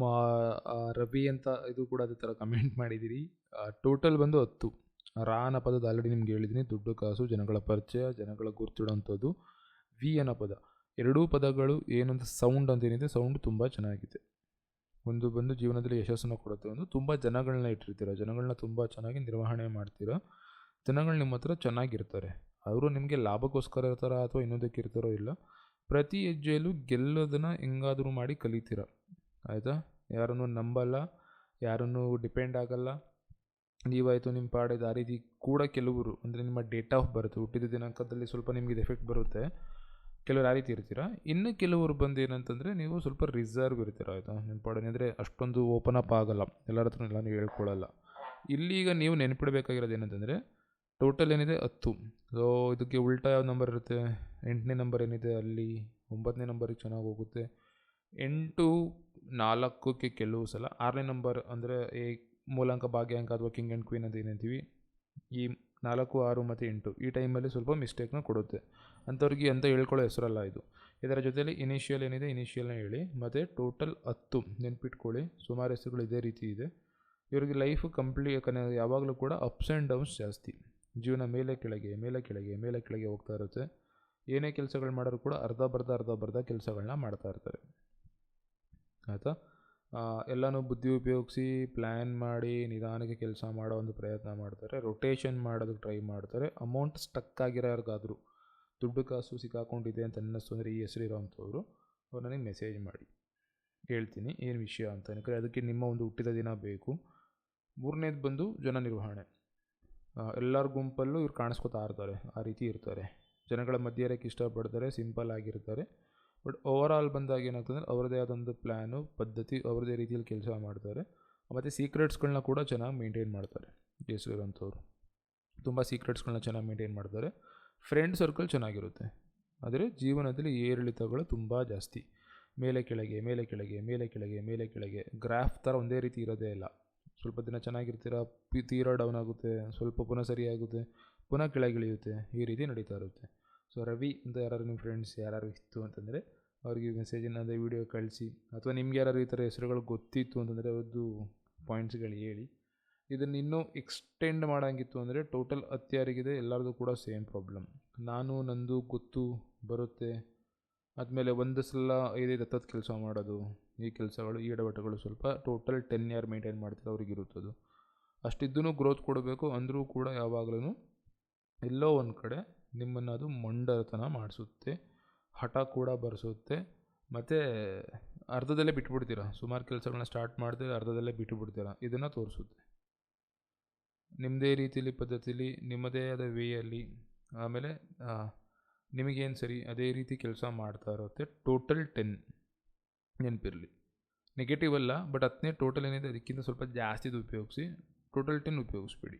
ಮಾ ರವಿ ಅಂತ ಇದು ಕೂಡ ಅದೇ ಥರ ಕಮೆಂಟ್ ಮಾಡಿದ್ದೀರಿ. ಟೋಟಲ್ ಬಂದು ಹತ್ತು. ರಾನ ಪದದ ಆಲ್ರೆಡಿ ನಿಮ್ಗೆ ಹೇಳಿದ್ದೀನಿ. ದುಡ್ಡು, ಕಾಸು, ಜನಗಳ ಪರಿಚಯ, ಜನಗಳ ಗುರುತಿಡೋಂಥದ್ದು ವಿ ಅನ್ನೋ ಪದ. ಎರಡೂ ಪದಗಳು ಏನಂತ ಸೌಂಡ್ ಅಂತ ಏನಿದೆ ಸೌಂಡ್ ತುಂಬ ಚೆನ್ನಾಗಿದೆ. ಒಂದು ಬಂದು ಜೀವನದಲ್ಲಿ ಯಶಸ್ಸನ್ನು ಕೊಡುತ್ತೆ. ಒಂದು ತುಂಬ ಜನಗಳನ್ನ ಇಟ್ಟಿರ್ತೀರ. ಜನಗಳನ್ನ ತುಂಬ ಚೆನ್ನಾಗಿ ನಿರ್ವಹಣೆ ಮಾಡ್ತೀರ. ಜನಗಳು ನಿಮ್ಮ ಹತ್ರ ಚೆನ್ನಾಗಿರ್ತಾರೆ. ಅವರು ನಿಮಗೆ ಲಾಭಕ್ಕೋಸ್ಕರ ಇರ್ತಾರೋ ಅಥವಾ ಇನ್ನೊಂದಕ್ಕೆ ಇರ್ತಾರೋ ಇಲ್ಲ. ಪ್ರತಿ ಹೆಜ್ಜೆಯಲ್ಲೂ ಗೆಲ್ಲೋದನ್ನು ಹೆಂಗಾದರೂ ಮಾಡಿ ಕಲಿತೀರ. ಆಯಿತಾ? ಯಾರನ್ನು ನಂಬಲ್ಲ, ಯಾರನ್ನೂ ಡಿಪೆಂಡ್ ಆಗಲ್ಲ. ನೀವಾಯಿತು ನಿಮ್ಮ ಪಾಡಿದ ಆ ರೀತಿ ಕೂಡ ಕೆಲವರು, ಅಂದರೆ ನಿಮ್ಮ ಡೇಟ್ ಆಫ್ ಬರ್ತ್ ಹುಟ್ಟಿದ ದಿನಾಂಕದಲ್ಲಿ ಸ್ವಲ್ಪ ನಿಮಗೆ ಎಫೆಕ್ಟ್ ಬರುತ್ತೆ. ಕೆಲವರು ಆ ರೀತಿ ಇರ್ತೀರ? ಇನ್ನು ಕೆಲವರು ಬಂದು ಏನಂತಂದರೆ ನೀವು ಸ್ವಲ್ಪ ರಿಸರ್ವ್ ಇರ್ತೀರ, ಆಯಿತಾ? ನಿಮ್ಮ ಪಾಡನೆ ಅಂದರೆ ಅಷ್ಟೊಂದು ಓಪನ್ ಅಪ್ ಆಗಲ್ಲ. ಎಲ್ಲರ ಹತ್ರ ಎಲ್ಲ ನೀವು ಹೇಳ್ಕೊಳ್ಳಲ್ಲ ಇಲ್ಲೀಗ ನೀವು ನೆನಪಿಡಬೇಕಾಗಿರೋದು ಏನಂತಂದರೆ ಟೋಟಲ್ ಏನಿದೆ? ಹತ್ತು. ಸೊ ಇದಕ್ಕೆ ಉಲ್ಟಾ ಯಾವ ನಂಬರ್ ಇರುತ್ತೆ? ಎಂಟನೇ ನಂಬರ್ ಏನಿದೆ ಅಲ್ಲಿ? ಒಂಬತ್ತನೇ ನಂಬರಿಗೆ ಚೆನ್ನಾಗಿ ಹೋಗುತ್ತೆ. ಎಂಟು ನಾಲ್ಕಕ್ಕೆ ಕೆಲವು ಸಲ ಆರನೇ ನಂಬರ್ ಅಂದರೆ ಈ ಮೂಲಾಂಕ ಭಾಗ್ಯಾಂಕ ಅಥವಾ ಕಿಂಗ್ ಆ್ಯಂಡ್ ಕ್ವೀನ್ ಅಂತ ಏನಂತೀವಿ, ಈ ನಾಲ್ಕು, ಆರು ಮತ್ತು ಎಂಟು ಈ ಟೈಮಲ್ಲಿ ಸ್ವಲ್ಪ ಮಿಸ್ಟೇಕ್ನ ಕೊಡುತ್ತೆ. ಅಂಥವ್ರಿಗೆ ಅಂತ ಹೇಳ್ಕೊಳ್ಳೋ ಹೆಸರಲ್ಲ ಇದು. ಇದರ ಜೊತೆಯಲ್ಲಿ ಇನಿಷಿಯಲ್ ಏನಿದೆ ಇನಿಷಿಯಲ್ನ ಹೇಳಿ, ಮತ್ತು ಟೋಟಲ್ ಹತ್ತು ನೆನ್ಪಿಟ್ಕೊಳ್ಳಿ, ಸುಮಾರು ಹೆಸರುಗಳು ಇದೇ ರೀತಿ ಇದೆ. ಇವರಿಗೆ ಲೈಫ್ ಕಂಪ್ಲೀಟ್ ಯಾವಾಗಲೂ ಕೂಡ ಅಪ್ಸ್ ಆ್ಯಂಡ್ ಡೌನ್ಸ್ ಜಾಸ್ತಿ. ಜೀವನ ಮೇಲೆ ಕೆಳಗೆ ಮೇಲೆ ಕೆಳಗೆ ಮೇಲೆ ಕೆಳಗೆ ಹೋಗ್ತಾ ಇರುತ್ತೆ. ಏನೇ ಕೆಲಸಗಳು ಮಾಡೋರು ಕೂಡ ಅರ್ಧ ಬರ್ಧ ಅರ್ಧ ಬರ್ಧ ಕೆಲಸಗಳನ್ನ ಮಾಡ್ತಾ ಇರ್ತಾರೆ. ಆಯಿತಾ? ಎಲ್ಲನೂ ಬುದ್ಧಿ ಉಪಯೋಗಿಸಿ ಪ್ಲ್ಯಾನ್ ಮಾಡಿ ನಿಧಾನಕ್ಕೆ ಕೆಲಸ ಮಾಡೋ ಒಂದು ಪ್ರಯತ್ನ ಮಾಡ್ತಾರೆ. ರೊಟೇಷನ್ ಮಾಡೋದಕ್ಕೆ ಟ್ರೈ ಮಾಡ್ತಾರೆ. ಅಮೌಂಟ್ ಸ್ಟಕ್ ಆಗಿರೋರ್ಗಾದ್ರು ದುಡ್ಡು ಕಾಸು ಸಿಕ್ಕಾಕೊಂಡಿದೆ ಅಂತ ಅನ್ನಿಸ್ತು ಅಂದರೆ ಈ ಹೆಸರಿರೋವಂಥವ್ರು ಅವ್ರು ನನಗೆ ಮೆಸೇಜ್ ಮಾಡಿ. ಹೇಳ್ತೀನಿ ಏನು ವಿಷಯ ಅಂತ ಯಾಕಂದರೆ ಅದಕ್ಕೆ ನಿಮ್ಮ ಒಂದು ಹುಟ್ಟಿದ ದಿನ ಬೇಕು. ಮೂರನೇದು ಬಂದು ಜನ ನಿರ್ವಹಣೆ. ಎಲ್ಲರ ಗುಂಪಲ್ಲೂ ಇವ್ರು ಕಾಣಿಸ್ಕೊತಾ ಇರ್ತಾರೆ. ಆ ರೀತಿ ಇರ್ತಾರೆ. ಜನಗಳ ಮಧ್ಯೆ ಇರೋಕ್ಕೆ ಇಷ್ಟಪಡ್ತಾರೆ ಸಿಂಪಲ್ ಆಗಿರ್ತಾರೆ. ಬಟ್ ಓವರಾಲ್ ಬಂದಾಗ ಏನಾಗ್ತದೆ ಅವರದೇ ಆದೊಂದು ಪ್ಲ್ಯಾನು ಪದ್ಧತಿ ಅವರದೇ ರೀತಿಯಲ್ಲಿ ಕೆಲಸ ಮಾಡ್ತಾರೆ. ಮತ್ತು ಸೀಕ್ರೆಟ್ಸ್ಗಳನ್ನ ಕೂಡ ಚೆನ್ನಾಗಿ ಮೇಂಟೈನ್ ಮಾಡ್ತಾರೆ ಹೆಸರಿರೋಂಥವ್ರು ತುಂಬ ಸೀಕ್ರೆಟ್ಸ್ಗಳನ್ನ ಚೆನ್ನಾಗಿ ಮೇಂಟೈನ್ ಮಾಡ್ತಾರೆ. ಫ್ರೆಂಡ್ ಸರ್ಕಲ್ ಚೆನ್ನಾಗಿರುತ್ತೆ. ಆದರೆ ಜೀವನದಲ್ಲಿ ಏರಿಳಿತಗಳು ತುಂಬ ಜಾಸ್ತಿ. ಮೇಲೆ ಕೆಳಗೆ ಮೇಲೆ ಕೆಳಗೆ ಮೇಲೆ ಕೆಳಗೆ ಮೇಲೆ ಕೆಳಗೆ. ಗ್ರಾಫ್ ಥರ ಒಂದೇ ರೀತಿ ಇರೋದೇ ಇಲ್ಲ. ಸ್ವಲ್ಪ ದಿನ ಚೆನ್ನಾಗಿರ್ತೀರ, ಪಿ, ತೀರಾ ಡೌನ್ ಆಗುತ್ತೆ, ಸ್ವಲ್ಪ ಪುನಃ ಸರಿಯಾಗುತ್ತೆ, ಪುನಃ ಕೆಳಗಿಳಿಯುತ್ತೆ, ಈ ರೀತಿ ನಡೀತಾ ಇರುತ್ತೆ. ಸೊ ರವಿ ಅಂತ ಯಾರು ನಿಮ್ಮ ಫ್ರೆಂಡ್ಸ್ ಯಾರು ಇತ್ತು ಅಂತಂದರೆ, ಅವ್ರಿಗೆ ಮೆಸೇಜಿನ ಅದೇ ವಿಡಿಯೋ ಕಳಿಸಿ. ಅಥವಾ ನಿಮ್ಗೆ ಯಾರು ಈ ಥರ ಹೆಸರುಗಳು ಗೊತ್ತಿತ್ತು ಅಂತಂದರೆ ಅವ್ರದ್ದು ಪಾಯಿಂಟ್ಸ್ಗಳು ಹೇಳಿ. ಇದನ್ನು ಇನ್ನೂ ಎಕ್ಸ್ಟೆಂಡ್ ಮಾಡೋಂಗಿತ್ತು ಅಂದರೆ ಟೋಟಲ್ ಹತ್ತು ಯಾರಿಗಿದೆ ಎಲ್ಲರದು ಕೂಡ ಸೇಮ್ ಪ್ರಾಬ್ಲಮ್ ನಾನು, ನಂದು ಗೊತ್ತು ಬರುತ್ತೆ. ಆದಮೇಲೆ ಒಂದು ಸಲ ಐದೈದು ಹತ್ತತ್ತು ಕೆಲಸ ಮಾಡೋದು, ಈ ಕೆಲಸಗಳು, ಈ ಎಡವಟ್ಟುಗಳು ಸ್ವಲ್ಪ ಟೋಟಲ್ ಟೆನ್ ಇಯರ್ ಮೇಂಟೈನ್ ಮಾಡ್ತಾರೆ ಅವ್ರಿಗಿರುತ್ತದು ಅಷ್ಟಿದ್ದೂ ಗ್ರೋತ್ ಕೊಡಬೇಕು, ಅಂದರೂ ಕೂಡ ಯಾವಾಗಲೂ ಎಲ್ಲೋ ಒಂದು ಕಡೆ ನಿಮ್ಮನ್ನು ಅದು ಮೊಂಡತನ ಮಾಡಿಸುತ್ತೆ, ಹಠ ಕೂಡ ಬರೆಸುತ್ತೆ. ಮತ್ತು ಅರ್ಧದಲ್ಲೇ ಬಿಟ್ಬಿಡ್ತೀರ, ಸುಮಾರು ಕೆಲಸಗಳನ್ನ ಸ್ಟಾರ್ಟ್ ಮಾಡಿದ್ರೆ ಅರ್ಧದಲ್ಲೇ ಬಿಟ್ಟುಬಿಡ್ತೀರ ಇದನ್ನು ತೋರಿಸುತ್ತೆ. ನಿಮ್ಮದೇ ರೀತಿಯಲ್ಲಿ ಪದ್ಧತಿಲಿ, ನಿಮ್ಮದೇ ಆದ ವೇಯಲ್ಲಿ ಆಮೇಲೆ ನಿಮಗೇನು ಸರಿ, ಅದೇ ರೀತಿ ಕೆಲಸ ಮಾಡ್ತಾ ಇರುತ್ತೆ ಟೋಟಲ್ ಟೆನ್ ನೆನಪಿರಲಿ. ನೆಗೆಟಿವ್ ಅಲ್ಲ ಬಟ್ ಹತ್ತನೇ ಟೋಟಲ್ ಏನಿದೆ, ಅದಕ್ಕಿಂತ ಸ್ವಲ್ಪ ಜಾಸ್ತಿದು ಉಪಯೋಗಿಸಿ ಟೋಟಲ್ ಟೆನ್ ಉಪಯೋಗಿಸ್ಬೇಡಿ.